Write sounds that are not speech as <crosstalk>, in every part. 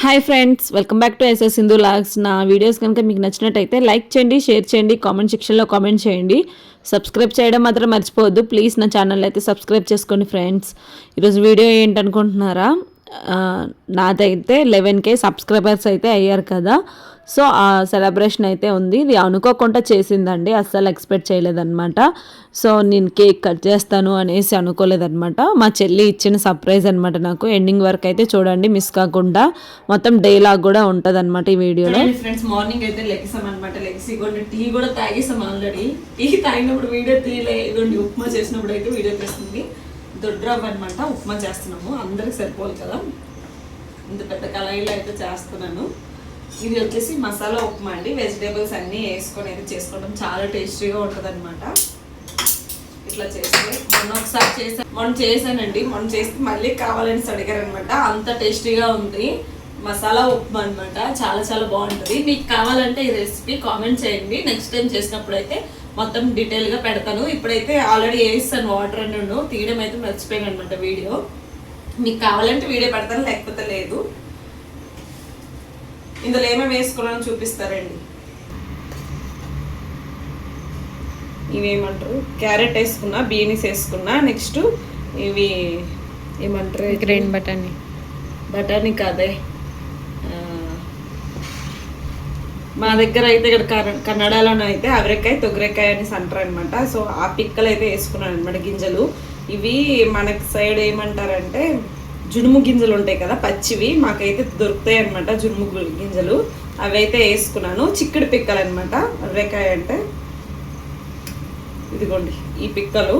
Hi friends welcome back to S S Sindhu vlogs నా videos కనుక మీకు నచ్చినట్టయితే లైక్ చేయండి షేర్ చేయండి కామెంట్ సెక్షన్లో కామెంట్ చేయండి. సబ్స్క్రైబ్ చేయడం మాత్రం మర్చిపోవద్దు. ప్లీజ్ నా ఛానల్ అయితే సబ్స్క్రైబ్ చేసుకోండి ఫ్రెండ్స్ ఈరోజు వీడియో ఏంటనుకుంటున్నారా? నాదైతే లెవెన్ కే సబ్స్క్రైబర్స్ అయితే అయ్యారు కదా. సో ఆ సెలబ్రేషన్ అయితే ఉంది. ఇది అనుకోకుండా చేసిందండి. అస్సలు ఎక్స్పెక్ట్ చేయలేదన్నమాట. సో నేను కేక్ కట్ చేస్తాను అనేసి అనుకోలేదన్నమాట. మా చెల్లి ఇచ్చిన సర్ప్రైజ్ అనమాట నాకు. ఎండింగ్ వరకు అయితే చూడండి మిస్ కాకుండా. మొత్తం డైలాగ్ కూడా ఉంటుంది అనమాట ఈ వీడియోలో ఫ్రెండ్స్ మార్నింగ్ అయితే లెగిసాం అనమాట లెగిసి కొన్ని టీ కూడా తాగేసాం ఆల్రెడీ టీ తాగినప్పుడు వీడియో తీయలే. ఇగోండి ఉప్మా చేసినప్పుడు అయితే వీడియో తీస్తుంది. దొడ్రవ్వ అనమాట ఉప్మా చేస్తున్నాము. అందరికి సరిపోదు కదా. ఇంత పెద్ద కళాయిలో అయితే చేస్తున్నాను. ఇది వచ్చేసి మసాలా ఉప్మా అండి. వెజిటేబుల్స్ అన్నీ వేసుకొని అయితే చేసుకోవడం చాలా టేస్టీగా ఉంటుంది అనమాట ఇట్లా చేస్తే మొన్న ఒకసారి చేసాను మొన్న చేశానండి. మొన్న చేస్తే మళ్ళీ కావాలని అడిగారు అనమాట అంత టేస్టీగా ఉంది. మసాలా ఉప్మా అనమాట చాలా చాలా బాగుంటుంది. మీకు కావాలంటే ఈ రెసిపీ కామెంట్ చేయండి. నెక్స్ట్ టైం చేసినప్పుడు అయితే మొత్తం డీటెయిల్గా పెడతాను. ఇప్పుడైతే ఆల్రెడీ వేస్తాను వాటర్ అని తీయడం అయితే మర్చిపోయాను అనమాట వీడియో. మీకు కావాలంటే వీడియో పెడతాను లేకపోతే లేదు. ఇందులో ఏమేమి వేసుకున్నానో చూపిస్తారండి. ఇవేమంటారు? క్యారెట్ వేసుకున్నా బీనీస్ వేసుకున్నా నెక్స్ట్ ఇవి ఏమంటారు గ్రీన్ బటానీ బఠానీ కాదే. మా దగ్గర అయితే ఇక్కడ కన్నడలోనే అయితే అవరెక్కాయ తొగరెక్కాయ అనేసి అంటారు అనమాట సో ఆ పిక్కలు అయితే వేసుకున్నాను అనమాట గింజలు. ఇవి మనకి సైడ్ ఏమంటారంటే జునుము గింజలు ఉంటాయి కదా పచ్చివి మాకైతే దొరుకుతాయి అనమాట జునుము గింజలు. అవి అయితే వేసుకున్నాను. చిక్కుడు పిక్కలు అనమాట అవరెక్కాయ అంటే ఇదిగోండి ఈ పిక్కలు.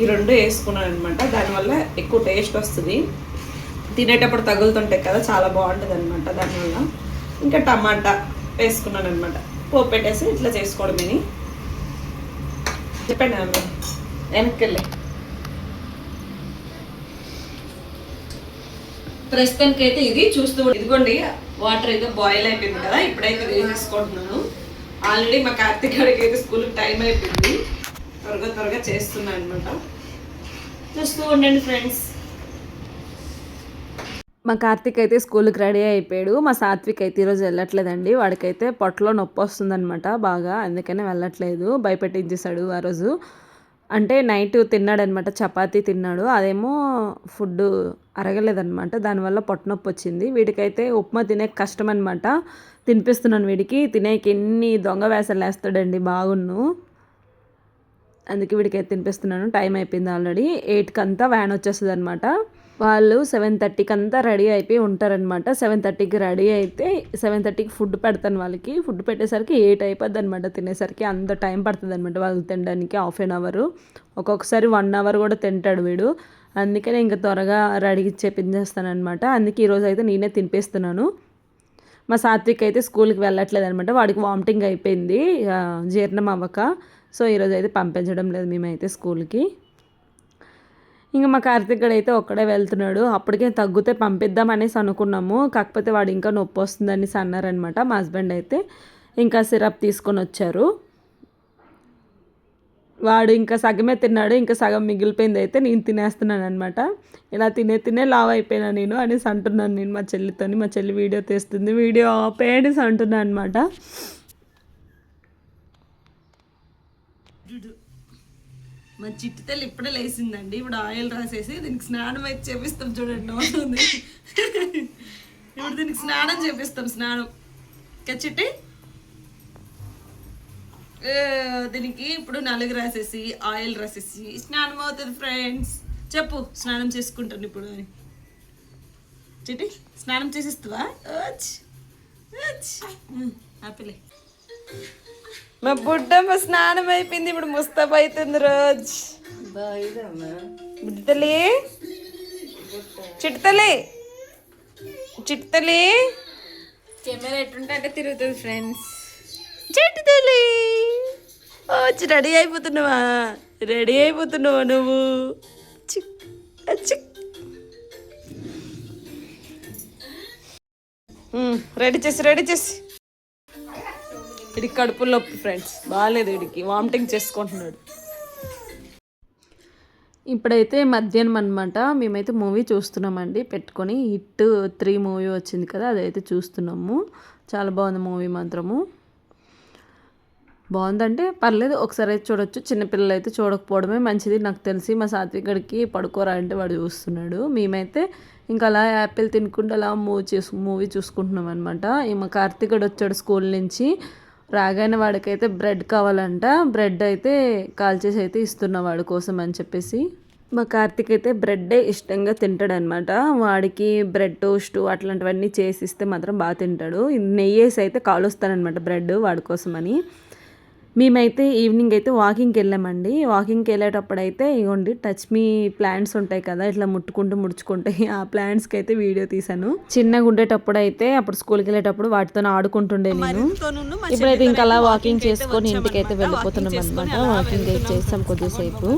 ఈ రెండు వేసుకున్నాను అనమాట దానివల్ల ఎక్కువ టేస్ట్ వస్తుంది. తినేటప్పుడు తగులుతుంటాయి కదా చాలా బాగుంటుంది అనమాట దానివల్ల. ఇంకా టమాటా వేసుకున్నాను అనమాట పోపు పెట్టేసి ఇట్లా చేసుకోవడమేని. చెప్పండి వెనక్కి వెళ్ళి. ప్రస్తుతానికి అయితే ఇది చూస్తూ ఇదిగోండి వాటర్ అయితే బాయిల్ అయిపోయింది కదా ఇప్పుడైతే వేసేసుకుంటున్నాను ఆల్రెడీ మా కార్తీక్ గారికి అయితే స్కూల్కి టైం అయిపోయింది. త్వరగా త్వరగా చేస్తున్నాను అనమాట చూస్తూ ఉండండి ఫ్రెండ్స్ మా కార్తీక్ అయితే స్కూల్కి రెడీ అయిపోయాడు. మా సాత్విక్ అయితే ఈరోజు వెళ్ళట్లేదండి. వాడికైతే పొట్టలో నొప్పి వస్తుందన్నమాట బాగా. అందుకనే వెళ్ళట్లేదు. భయపెట్టించేశాడు ఆ రోజు. అంటే నైట్ తిన్నాడనమాట చపాతీ తిన్నాడు. అదేమో ఫుడ్ అరగలేదనమాట. దానివల్ల పొట్ట నొప్పి వచ్చింది. వీడికైతే ఉప్మా తినే కష్టం అనమాట తినిపిస్తున్నాను వీడికి. తినేకి ఎన్ని దొంగ వేసలు వేస్తాడండి బాగున్ను. అందుకే వీడికైతే తినిపిస్తున్నాను. టైం అయిపోయింది ఆల్రెడీ. ఎయిట్కి అంతా వ్యాన్ వచ్చేస్తుంది అనమాట వాళ్ళు సెవెన్ థర్టీకి అంతా రెడీ అయిపోయి ఉంటారనమాట సెవెన్ థర్టీకి రెడీ అయితే సెవెన్ థర్టీకి ఫుడ్ పెడతాను వాళ్ళకి. ఫుడ్ పెట్టేసరికి ఎయిట్ అయిపోద్ది అనమాట తినేసరికి. అంత టైం పడుతుంది అనమాట వాళ్ళు తినడానికి హాఫ్ అన్ అవర్. ఒక్కొక్కసారి వన్ అవర్ కూడా తింటాడు వీడు. అందుకనే ఇంకా త్వరగా రెడీ చేపించేస్తానమాట అందుకే ఈరోజు అయితే నేనే తినిపిస్తున్నాను. మా సాత్విక్ అయితే స్కూల్కి వెళ్ళట్లేదు అనమాట వాడికి వామిటింగ్ అయిపోయింది. జీర్ణం అవ్వక. సో ఈరోజు అయితే పంపించడం లేదు మేమైతే స్కూల్కి. ఇంకా మా కార్తిక్ గడు అయితే ఒక్కడే వెళ్తున్నాడు. అప్పటికే తగ్గితే పంపిద్దాం అనేసి అనుకున్నాము. కాకపోతే వాడు ఇంకా నొప్పి వస్తుందనేసి అన్నారనమాట మా హస్బెండ్ అయితే. ఇంకా సిరప్ తీసుకొని వచ్చారు. వాడు ఇంకా సగమే తిన్నాడు. ఇంకా సగం మిగిలిపోయింది అయితే నేను తినేస్తున్నాను అనమాట ఇలా తినే తినే లావ్ అయిపోయినా నేను అనేసి అంటున్నాను నేను మా చెల్లితోని. మా చెల్లి వీడియో తీస్తుంది. వీడియో ఆపేయనేసి అంటున్నాను అనమాట మా చిట్టి తల్లి ఇప్పుడే లేచిందండి. ఇప్పుడు ఆయిల్ రాసేసి దీనికి స్నానం అయితే చేపిస్తాం చూడండి నవ్వుతుంది. ఇప్పుడు దీనికి స్నానం చేపిస్తాం స్నానం. ఇంకా చిట్టి? దీనికి ఇప్పుడు నలుగు రాసేసి ఆయిల్ రాసేసి స్నానం అవుతుంది ఫ్రెండ్స్. చెప్పు స్నానం చేసుకుంటాను ఇప్పుడు అని. చిట్టి స్నానం చేసిస్తావా? ఓచ్, ఓచ్. ఉమ్, ఆపిలే. మా బుడ్డమ్మ స్నానం అయిపోయింది ఇప్పుడు ముస్తాబ్ అవుతుంది రోజ్ బుడ్డతలే చిట్టతలే చిట్టతలే కెమెరా ఎట్టుంటే అంటే తిరుగుతుంది ఫ్రెండ్స్. చిట్టతలే వచ్చి రెడీ అయిపోతున్నావా? రెడీ అయిపోతున్నావా నువ్వు? చిక్, చిక్. రెడీ చేసి రెడీ చేసి. ఇది కడుపులో నొప్పి ఫ్రెండ్స్ బాగాలేదు వీడికి వామిటింగ్ చేసుకుంటున్నాడు. ఇప్పుడైతే మధ్యాహ్నం అనమాట మేమైతే మూవీ చూస్తున్నామండి. పెట్టుకొని హిట్ త్రీ మూవీ వచ్చింది కదా అదైతే చూస్తున్నాము. చాలా బాగుంది మూవీ మాత్రము. బాగుందంటే పర్లేదు ఒకసారి అయితే చూడొచ్చు. చిన్నపిల్లలు అయితే చూడకపోవడమే మంచిది. నాకు తెలిసి మా సాత్వికుడికి పడుకోరా అంటే వాడు చూస్తున్నాడు. మేమైతే ఇంకా అలా యాపిల్ తినుకుంటూ అలా మూవీ చేసు మూవీ చూసుకుంటున్నాం అనమాట కార్తీక్ కార్తీకుడు వచ్చాడు స్కూల్ నుంచి. రాగానే వాడికైతే బ్రెడ్ కావాలంట. బ్రెడ్ అయితే కాల్చేసి అయితే ఇస్తున్నా వాడి కోసం అని చెప్పేసి. మా కార్తీక్ అయితే బ్రెడ్డే ఇష్టంగా తింటాడనమాట. వాడికి బ్రెడ్ టోస్ట్ అట్లాంటివన్నీ చేసి ఇస్తే మాత్రం బాగా తింటాడు. నెయ్యి వేసి అయితే కాలుస్తానమాట బ్రెడ్ వాడి కోసమని. మేమైతే ఈవినింగ్ అయితే వాకింగ్కి వెళ్ళామండి. వాకింగ్కి వెళ్ళేటప్పుడు అయితే ఇగోండి టచ్ మీ ప్లాంట్స్ ఉంటాయి కదా ఇట్లా ముట్టుకుంటూ ముడుచుకుంటాయి <laughs> ఆ ప్లాంట్స్కి అయితే వీడియో తీసాను చిన్నగా ఉండేటప్పుడు అయితే అప్పుడు స్కూల్కి వెళ్ళేటప్పుడు వాటితో ఆడుకుంటుండే నేను. ఇప్పుడైతే ఇంకా అలా వాకింగ్ చేసుకొని ఇంటికి అయితే వెళ్ళిపోతున్నాం అనమాట వాకింగ్ అయితే చేస్తాం కొద్దిసేపు.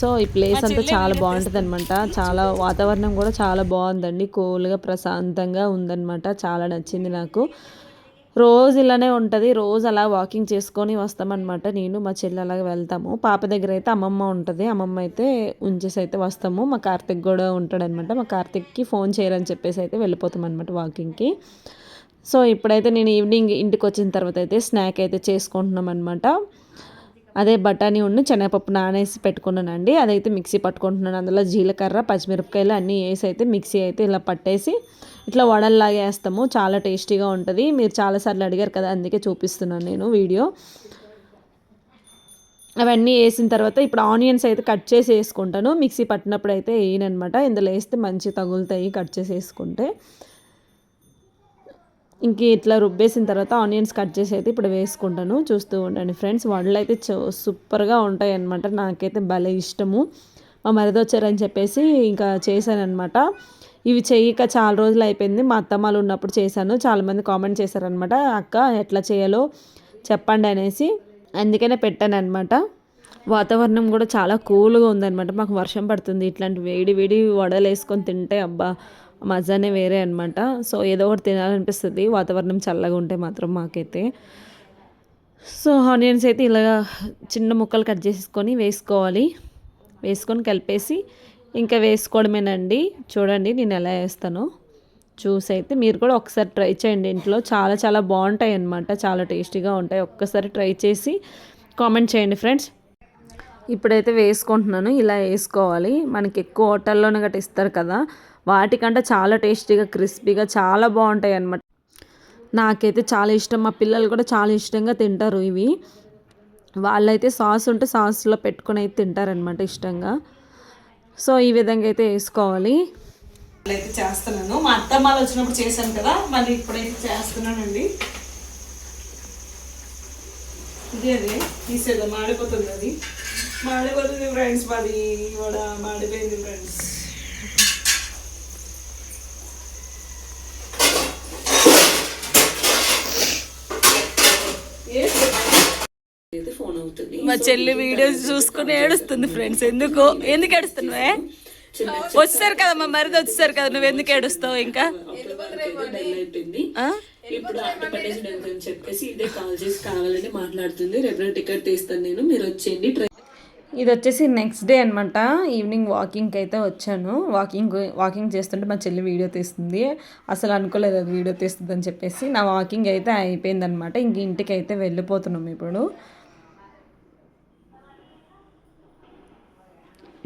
సో ఈ ప్లేస్ అంతా చాలా బాగుంటుంది అనమాట చాలా వాతావరణం కూడా చాలా బాగుందండి. కూల్గా ప్రశాంతంగా ఉందన్నమాట. చాలా నచ్చింది నాకు. రోజు ఇలానే ఉంటుంది. రోజు అలా వాకింగ్ చేసుకొని వస్తామన్నమాట. నేను మా చెల్లి అలాగే వెళ్తాము. పాప దగ్గర అయితే అమ్మమ్మ ఉంటుంది. అమ్మమ్మ అయితే ఉంచేసి అయితే వస్తాము. మా కార్తిక్ కూడా ఉంటాడనమాట మా కార్తిక్కి ఫోన్ చేయరని చెప్పేసి అయితే వెళ్ళిపోతాం అనమాట వాకింగ్కి సో ఇప్పుడైతే నేను ఈవినింగ్ ఇంటికి వచ్చిన తర్వాత అయితే స్నాక్ అయితే చేసుకుంటున్నాం అనమాట అదే బఠానీ ఉండి శనగపప్పు నానేసి పెట్టుకున్నానండి. అదైతే మిక్సీ పట్టుకుంటున్నాను. అందులో జీలకర్ర పచ్చిమిరపకాయలు అన్నీ వేసి అయితే మిక్సీ అయితే ఇలా పట్టేసి ఇట్లా వడల్లాగా వేస్తాము. చాలా టేస్టీగా ఉంటుంది. మీరు చాలాసార్లు అడిగారు కదా అందుకే చూపిస్తున్నాను నేను వీడియో. అవన్నీ వేసిన తర్వాత ఇప్పుడు ఆనియన్స్ అయితే కట్ చేసి వేసుకుంటాను. మిక్సీ పట్టినప్పుడు అయితే వేయనమాట ఇందులో వేస్తే మంచి తగులుతాయి కట్ చేసి వేసుకుంటే. ఇంక ఇట్లా రుబ్బేసిన తర్వాత ఆనియన్స్ కట్ చేసి అయితే ఇప్పుడు వేసుకుంటాను. చూస్తూ ఉండండి ఫ్రెండ్స్ వడలు అయితే సూపర్గా ఉంటాయి అనమాట నాకైతే భలే ఇష్టము. మా మరిదొచ్చారని చెప్పేసి ఇంకా చేశానమాట ఇవి చేయక చాలా రోజులు అయిపోయింది. మా అత్తమ్మలు ఉన్నప్పుడు చేశాను. చాలామంది కామెంట్ చేశారనమాట అక్క ఎట్లా చేయాలో చెప్పండి అనేసి. అందుకనే పెట్టాను అనమాట వాతావరణం కూడా చాలా కూల్గా ఉందన్నమాట. మాకు వర్షం పడుతుంది. ఇట్లాంటి వేడి వేడి వడలు వేసుకొని తింటే అబ్బా మజానే వేరే అనమాట సో ఏదో ఒకటి తినాలనిపిస్తుంది. వాతావరణం చల్లగా ఉంటే మాత్రం మాకైతే. సో ఆనియన్స్ అయితే ఇలా చిన్న ముక్కలు కట్ చేసుకొని వేసుకోవాలి. వేసుకొని కలిపేసి ఇంకా వేసుకోవడమేనండి. చూడండి నేను ఎలా వేస్తానో. చూసి అయితే మీరు కూడా ఒకసారి ట్రై చేయండి ఇంట్లో. చాలా చాలా బాగుంటాయి అన్నమాట. చాలా టేస్టీగా ఉంటాయి. ఒక్కసారి ట్రై చేసి కామెంట్ చేయండి ఫ్రెండ్స్. ఇప్పుడైతే వేసుకుంటున్నాను. ఇలా వేసుకోవాలి. మనకి ఎక్కువ హోటల్లోనే గట్రా ఇస్తారు కదా. వాటికంటే చాలా టేస్టీగా క్రిస్పీగా చాలా బాగుంటాయి అన్నమాట. నాకైతే చాలా ఇష్టం. మా పిల్లలు కూడా చాలా ఇష్టంగా తింటారు ఇవి. వాళ్ళైతే సాస్ ఉంటే సాస్లో పెట్టుకుని అయితే తింటారనమాట ఇష్టంగా. సో ఈ విధంగా అయితే వేసుకోవాలి. అయితే చేస్తున్నాను. మా అత్త అత్తమ్మాలు వచ్చినప్పుడు చేశాను కదా మళ్ళీ ఇప్పుడైతే చేస్తున్నానండి. ఇదే అదే తీసేద్దాం. మాడిపోతుంది అది. మాడిపోతుంది ఫ్రెండ్స్ మాది ఇవాడ మాడిపోయింది ఫ్రెండ్స్ ఫోన్ అవుతుంది మా చెల్లి వీడియోస్ చూసుకుని ఏడుస్తుంది ఫ్రెండ్స్ ఎందుకు? ఎందుకు ఏడుస్తున్నావే? వచ్చారు కదా మా మరిది వచ్చారు కదా నువ్వు ఎందుకు ఏడుస్తావు ఇంకా? ఇప్పుడు అని చెప్పేసి ఇదే కాల్ చేసి కావాలని మాట్లాడుతుంది. రేపు టికెట్ తీస్తాను నేను. మీరు వచ్చేయండి. ట్రై ఇది వచ్చేసి నెక్స్ట్ డే అనమాట ఈవినింగ్ వాకింగ్కి అయితే వచ్చాను. వాకింగ్ వాకింగ్ చేస్తుంటే మా చెల్లి వీడియో తీస్తుంది. అసలు అనుకోలేదు అది వీడియో తీస్తుంది అని చెప్పేసి. నా వాకింగ్ అయితే అయిపోయిందనమాట ఇంక ఇంటికి అయితే వెళ్ళిపోతున్నాం ఇప్పుడు.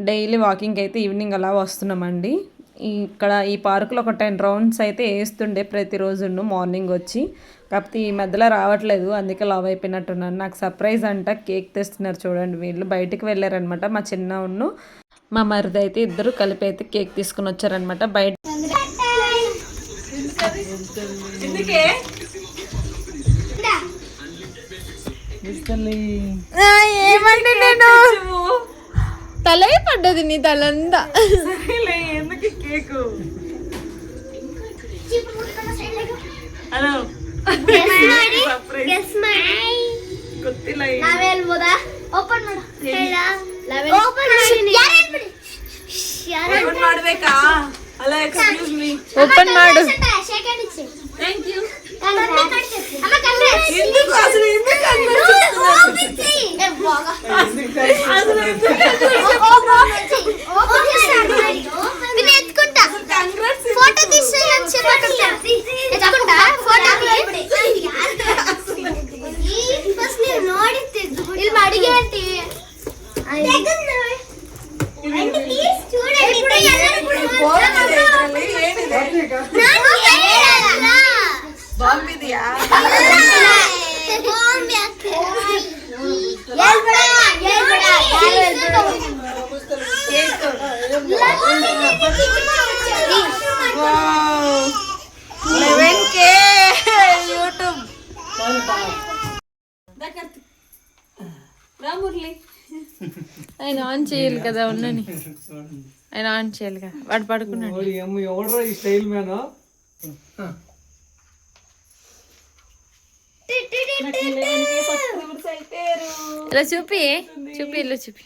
డైలీ వాకింగ్ అయితే ఈవినింగ్ అలా వస్తున్నామండి. ఈ- ఇక్కడ ఈ పార్కులో ఒక టెన్ రౌండ్స్ అయితే వేస్తుండే ప్రతిరోజు మార్నింగ్ వచ్చి. కాకపోతే ఈ మధ్యలో రావట్లేదు అందుకే లవ్ అయిపోయినట్టున్నాను. నాకు సర్ప్రైజ్ అంట కేక్ తెస్తున్నారు చూడండి వీళ్ళు. బయటికి వెళ్ళారనమాట మా చిన్న ఉన్ను మా మరిది అయితే ఇద్దరు కలిపి అయితే కేక్ తీసుకుని వచ్చారనమాట. బయట ఏమంటే నేను? తలే పడ్డది నీ తలంతా ఎందుకు కేకు హలో ಓಪನ್ ಓಪನ್ ಮಾಡ್ಬೇಕಾ ಅಲ್ಲ ಎಕ್ಸ್ಕ್ಯೂಸ್ ಮೀ ఓపెన్ మాడు ಥ್ಯಾಂಕ್ ಯು ఎందుకు అసలు ఎందుకు ఫోటో తీసుకోవచ్చు ఎత్తుకుంటా ఫోటో ఫస్ట్ నేను నోడి ಇಲ್ಲಿ ಮಡಿಗೆ ಅಂತಿ చూడండి ಬಾಂಬಿದೆಯಾ ಲೆವೆನ್ ಕೆ ಯೂಟ್ಯೂಬ್ రామురళి ఆయన ఆన్ చేయాలి కదా ఉన్నని ఆయన ఆన్ చేయాలి కదా వాడు పడుకున్నాడు ఓడి అమ్మ ఎవడ్రా ఈ స్టైల్ మ్యాన్ ఇలా చూపి చూపి ఇలా చూపి.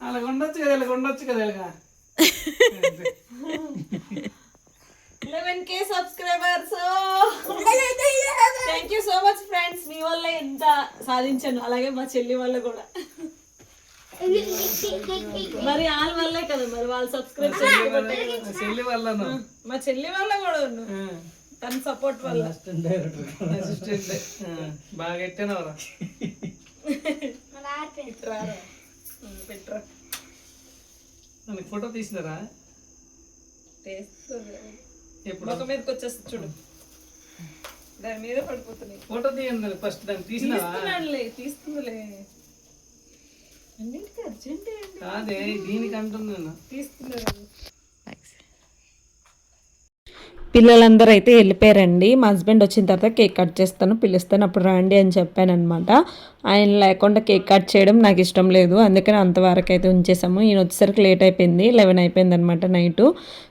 అలాగ ఉండొచ్చు కదా ఇలాగ ఉండొచ్చు కదా eleven K subscribers. Thank you so much friends మీ వల్ల ఎంత సాధించాను. అలాగే మా చెల్లి వల్ల కూడా. మరి వాళ్ళ వల్లే కదా మరి వాళ్ళు సబ్స్క్రైబ్ చెల్లి వల్లను. మా చెల్లి వల్ల కూడా ఉన్నాను తన సపోర్ట్ వల్ల. అసిస్టెంట్ బాగా ఎట్టానవరా పెట్టరా. మనకి ఫోటో తీసినారా? ఎప్పుడు? ఒక మీదకి వచ్చేస్తుంది చూడు. దాని మీద పడిపోతున్నాయి. ఫోటో తీయండి ఫస్ట్. దాన్ని తీసినావా? తీస్తున్నాడులే తీస్తుందిలే. అన్నింటికి అర్జెంట్ కాదే దీనికి అంటున్నాను తీస్తున్నారు. పిల్లలందరూ అయితే వెళ్ళిపోయారండి. మా హస్బెండ్ వచ్చిన తర్వాత కేక్ కట్ చేస్తాను పిలుస్తాను అప్పుడు రండి అని చెప్పాను అనమాట ఆయన లేకుండా కేక్ కట్ చేయడం నాకు ఇష్టం లేదు. అందుకని అంతవరకు అయితే ఉంచేసాము. ఈయన వచ్చేసరికి లేట్ అయిపోయింది లెవెన్ అయిపోయింది అనమాట నైటు.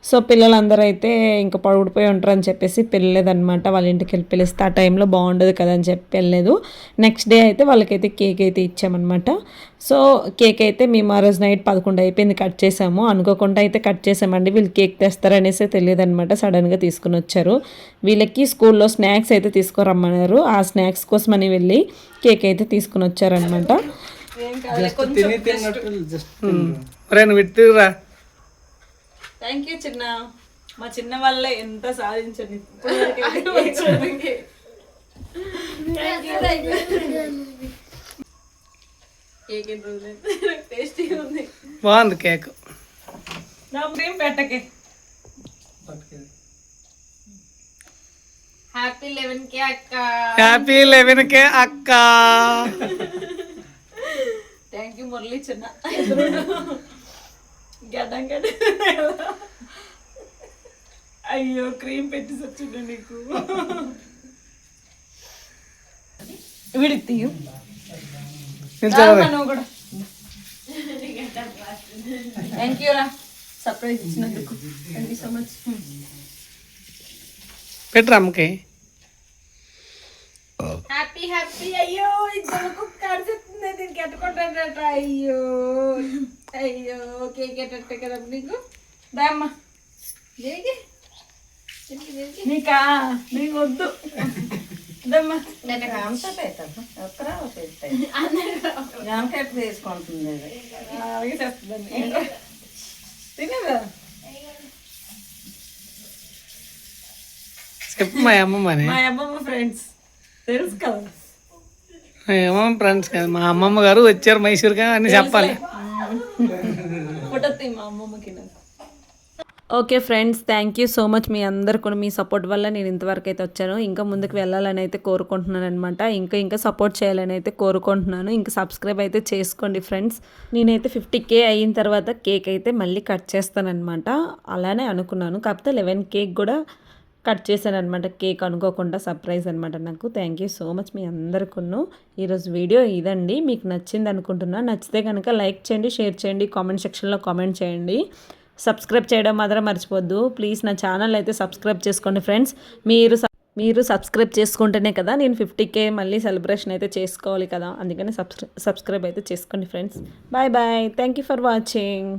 సో పిల్లలందరూ అయితే ఇంకా పడుకుపోయి ఉంటారు అని చెప్పేసి పిల్లలేదనమాట వాళ్ళ ఇంటికి వెళ్ళి పిలిస్తే ఆ టైంలో బాగుండదు కదా అని చెప్పి వెళ్ళలేదు. నెక్స్ట్ డే అయితే వాళ్ళకైతే కేక్ అయితే ఇచ్చామన్నమాట. సో కేక్ అయితే మేము ఆ రోజు నైట్ పదకొండు అయిపోయింది కట్ చేసాము. అనుకోకుండా అయితే కట్ చేసామండి. వీళ్ళు కేక్ తెస్తారనేసి తెలియదు అనమాట సడన్గా తీసుకుని వచ్చారు వీళ్ళకి స్కూల్లో స్నాక్స్ అయితే తీసుకురమ్మన్నారు. ఆ స్నాక్స్ కోసమని వెళ్ళి కేక్ అయితే తీసుకుని వచ్చారనమాట థ్యాంక్ యూ చిన్న. మా చిన్న వల్ల ఎంత సాధించండి <laughs> బాగుంది కేక్. నా పెట్టకే. హ్యాపీ లెవెన్ కే అక్క హ్యాపీ లెవెన్ కే అక్క థ్యాంక్ యూ మురళి చిన్న గడ్డం గడ్డ. అయ్యో క్రీమ్ పెట్టి వచ్చిండు నీకు. విడి తీయు. నువ్వు కూడా. థ్యాంక్ యూ రా. సర్ప్రైజ్ ఇచ్చినందుకు. థ్యాంక్ యూ సో మచ్ పెట్టరా అమ్మకి? హ్యాపీ హ్యాపీ అయ్యో ఇద్దరు కుక్క అడుగుతుంది దీనికి ఎట్టుకుంటాడట అయ్యో అయ్యో కేక్ ఎట్ట కదా నీకు? దామ్మా దేనికి? నీకా? నీకు వద్దు. దమ్మా అలాగే చేస్తుందండి తినదా మా అమ్మమ్మని మా అమ్మమ్మ ఫ్రెండ్స్ తెలుసు కదా. మా అమ్మమ్మ ఫ్రెండ్స్ కదా మా అమ్మమ్మ గారు వచ్చారు మైసూరుగా అని చెప్పాలి. మా అమ్మమ్మకి okay friends thank you so much మీ అందరు కూడా మీ సపోర్ట్ వల్ల నేను ఇంతవరకు అయితే వచ్చాను. ఇంకా ముందుకు వెళ్ళాలని అయితే కోరుకుంటున్నాను అనమాట ఇంకా ఇంకా సపోర్ట్ చేయాలని అయితే కోరుకుంటున్నాను. ఇంకా సబ్స్క్రైబ్ అయితే చేసుకోండి ఫ్రెండ్స్. నేనైతే ఫిఫ్టీ కే అయిన తర్వాత కేక్ అయితే మళ్ళీ కట్ చేస్తానన్నమాట. అలానే అనుకున్నాను. కాకపోతే లెవెన్ కేక్ కూడా కట్ చేశాను అనమాట కేక్ అనుకోకుండా సర్ప్రైజ్ అనమాట నాకు. థ్యాంక్ యూ సో మచ్ మీ అందరికీ ఈరోజు వీడియో ఇదండి. మీకు నచ్చింది అనుకుంటున్నా నచ్చితే కనుక లైక్ చేయండి షేర్ చేయండి కామెంట్ సెక్షన్లో కామెంట్ చేయండి. సబ్స్క్రైబ్ చేయడం మాత్రం మర్చిపోద్దు. ప్లీజ్ నా ఛానల్ అయితే సబ్స్క్రైబ్ చేసుకోండి ఫ్రెండ్స్. మీరు మీరు సబ్స్క్రైబ్ చేసుకుంటేనే కదా నేను ఫిఫ్టీకే మళ్ళీ సెలబ్రేషన్ అయితే చేసుకోవాలి కదా. అందుకని సబ్స్క్రై సబ్స్క్రైబ్ అయితే చేసుకోండి friends. Bye bye thank you for watching